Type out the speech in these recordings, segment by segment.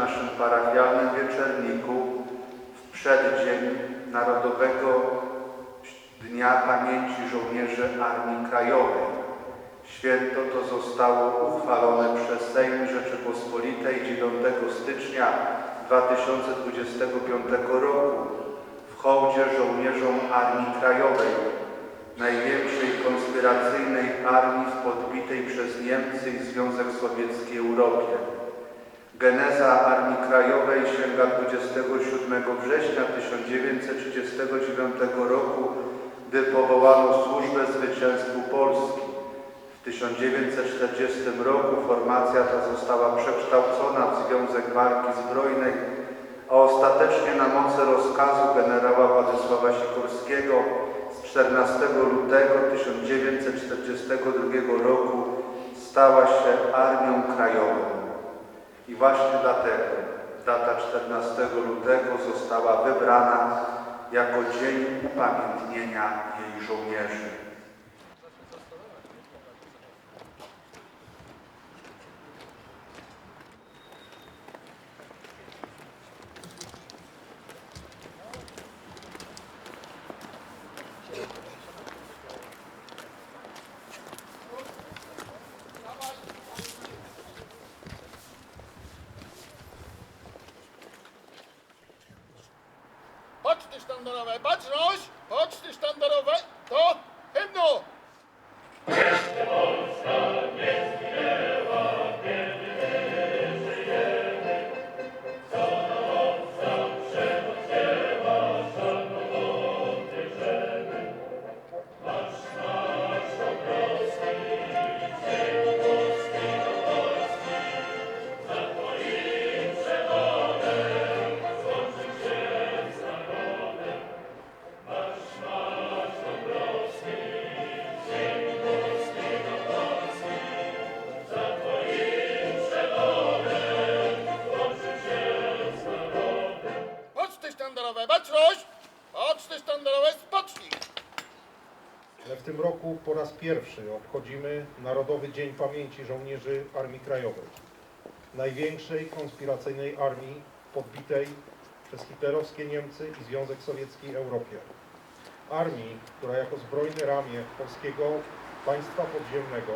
Naszym parafialnym wieczerniku w przeddzień Narodowego Dnia Pamięci Żołnierzy Armii Krajowej. Święto to zostało uchwalone przez Sejm Rzeczypospolitej 9 stycznia 2025 roku w hołdzie żołnierzom Armii Krajowej, największej konspiracyjnej armii podbitej przez Niemcy i Związek Sowiecki Europie. Geneza Armii Krajowej sięga 27 września 1939 roku, gdy powołano Służbę Zwycięstwu Polski. W 1940 roku formacja ta została przekształcona w Związek Walki Zbrojnej, a ostatecznie na mocy rozkazu generała Władysława Sikorskiego z 14 lutego 1942 roku stała się Armią Krajową. I właśnie dlatego data 14 lutego została wybrana jako dzień upamiętnienia jej żołnierzy. Sztandarowe, baczność! Poczty sztandarowe to sztandarowe, baczność! Poczty sztandarowe, spocznik! Ale w tym roku po raz pierwszy obchodzimy Narodowy Dzień Pamięci Żołnierzy Armii Krajowej, największej konspiracyjnej armii podbitej przez hitlerowskie Niemcy i Związek Sowiecki Europie. Armii, która jako zbrojne ramię polskiego państwa podziemnego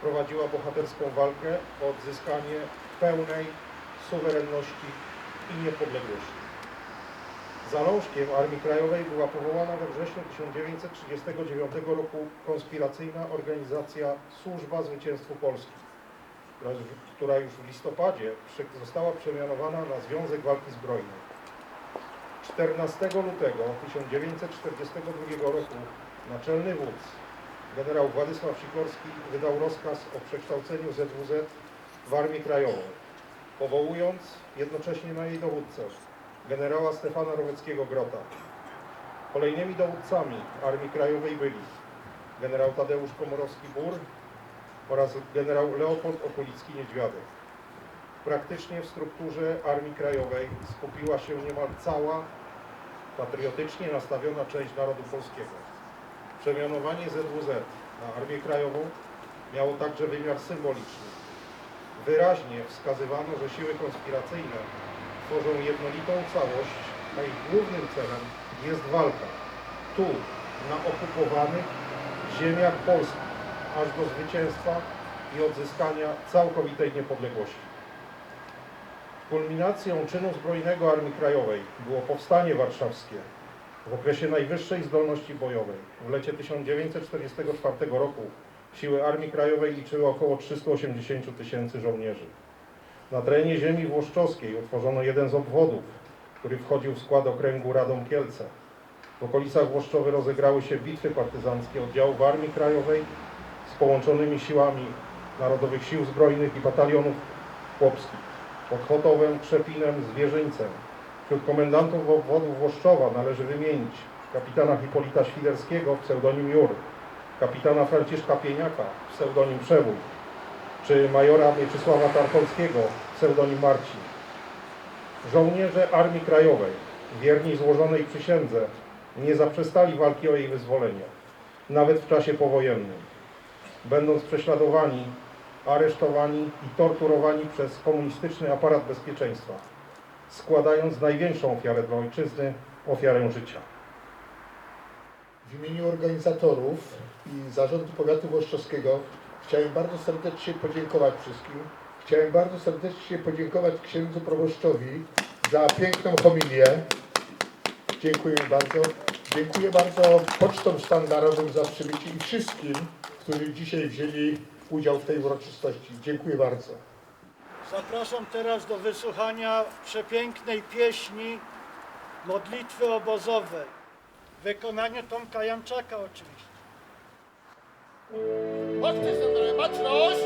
prowadziła bohaterską walkę o odzyskanie pełnej suwerenności i niepodległości. Zalążkiem Armii Krajowej była powołana we wrześniu 1939 roku konspiracyjna organizacja Służba Zwycięstwu Polski, która już, w listopadzie została przemianowana na Związek Walki Zbrojnej. 14 lutego 1942 roku naczelny wódz, generał Władysław Sikorski, wydał rozkaz o przekształceniu ZWZ w Armię Krajową, powołując jednocześnie na jej dowódcę generała Stefana Roweckiego-Grota. Kolejnymi dowódcami Armii Krajowej byli generał Tadeusz Komorowski-Bur oraz generał Leopold Okulicki-Niedźwiadek. Praktycznie w strukturze Armii Krajowej skupiła się niemal cała patriotycznie nastawiona część narodu polskiego. Przemianowanie ZWZ na Armię Krajową miało także wymiar symboliczny. Wyraźnie wskazywano, że siły konspiracyjne tworzą jednolitą całość, a ich głównym celem jest walka. Tu, na okupowanych ziemiach Polski, aż do zwycięstwa i odzyskania całkowitej niepodległości. Kulminacją czynu zbrojnego Armii Krajowej było Powstanie Warszawskie w okresie najwyższej zdolności bojowej. W lecie 1944 roku siły Armii Krajowej liczyły około 380 tysięcy żołnierzy. Na terenie ziemi włoszczowskiej utworzono jeden z obwodów, który wchodził w skład okręgu Radom Kielce. W okolicach Włoszczowy rozegrały się bitwy partyzanckie oddziałów Armii Krajowej z połączonymi siłami Narodowych Sił Zbrojnych i batalionów chłopskich pod Chotowem, Trzepinem, Zwierzyńcem. Wśród komendantów obwodów Włoszczowa należy wymienić kapitana Hipolita Świderskiego, pseudonim Jur, kapitana Franciszka Pieniaka, pseudonim Przewój, czy majora Mieczysława Tarkolskiego, pseudonim Marcin. Żołnierze Armii Krajowej, wierni złożonej przysiędze, nie zaprzestali walki o jej wyzwolenie, nawet w czasie powojennym. Będąc prześladowani, aresztowani i torturowani przez komunistyczny aparat bezpieczeństwa, składając największą ofiarę dla ojczyzny, ofiarę życia. W imieniu organizatorów i zarządu powiatu włoszczowskiego chciałem bardzo serdecznie podziękować wszystkim. Chciałem bardzo serdecznie podziękować księdzu proboszczowi za piękną homilię. Dziękuję bardzo. Dziękuję bardzo pocztom sztandarowym za przybycie i wszystkim, którzy dzisiaj wzięli udział w tej uroczystości. Dziękuję bardzo. Zapraszam teraz do wysłuchania przepięknej pieśni modlitwy obozowej. Wykonanie Tomka Janczaka oczywiście. Hoşçakalın. Maç hoş.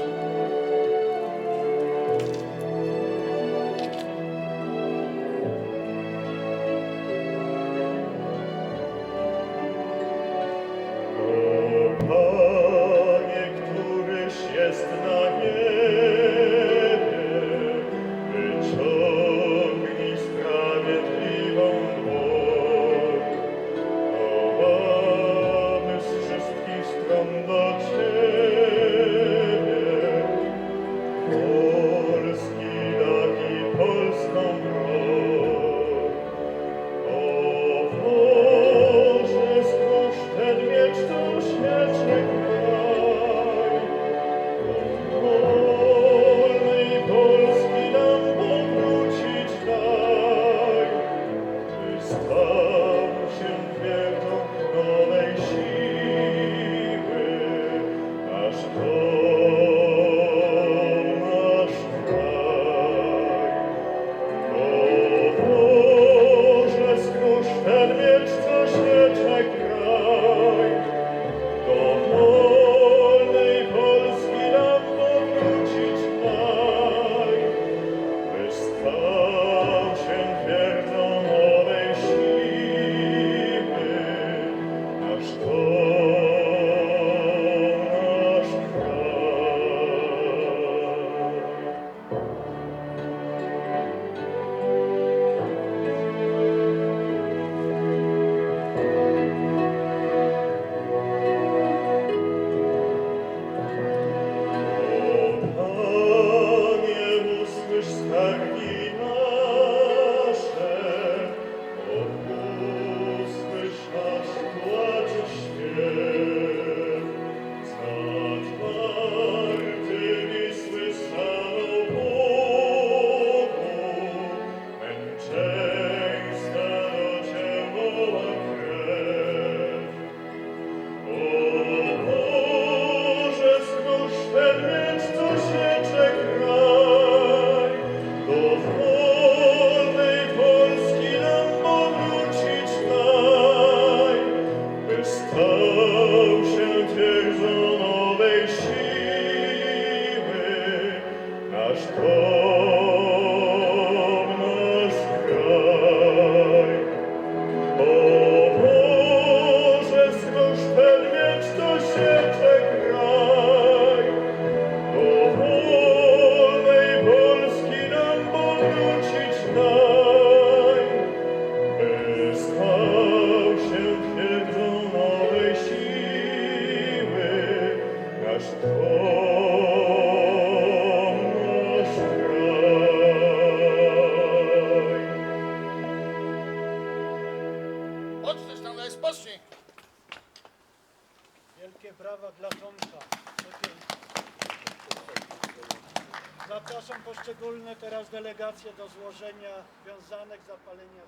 Zapraszam poszczególne teraz delegacje do złożenia wiązanek zapalenia.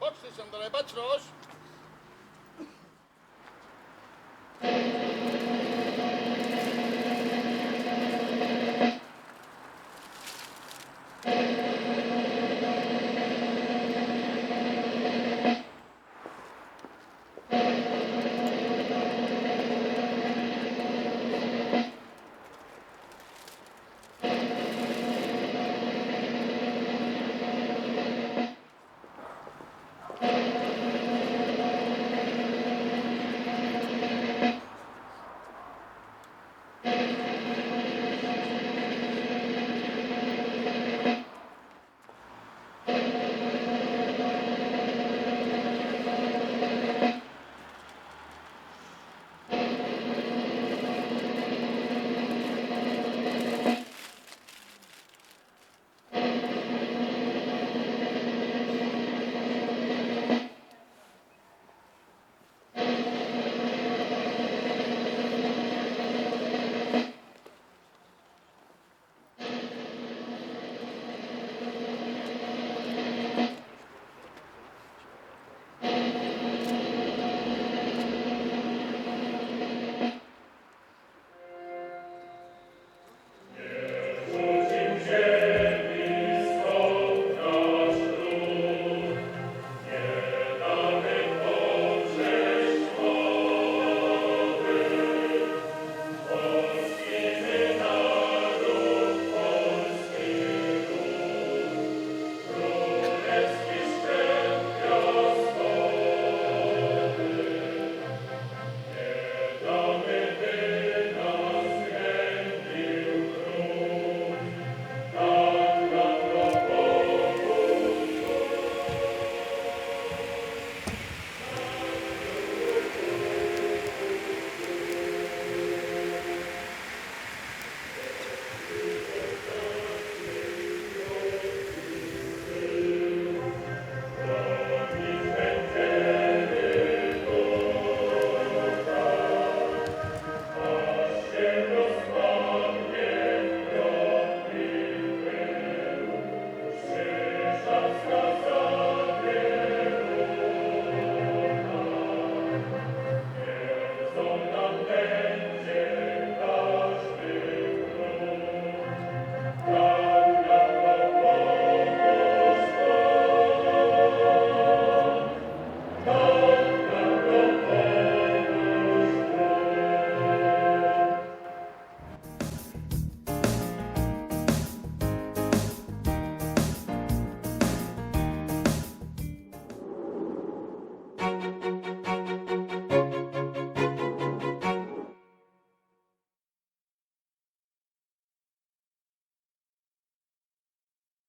Chodź ty, Sandale, patrz, roż.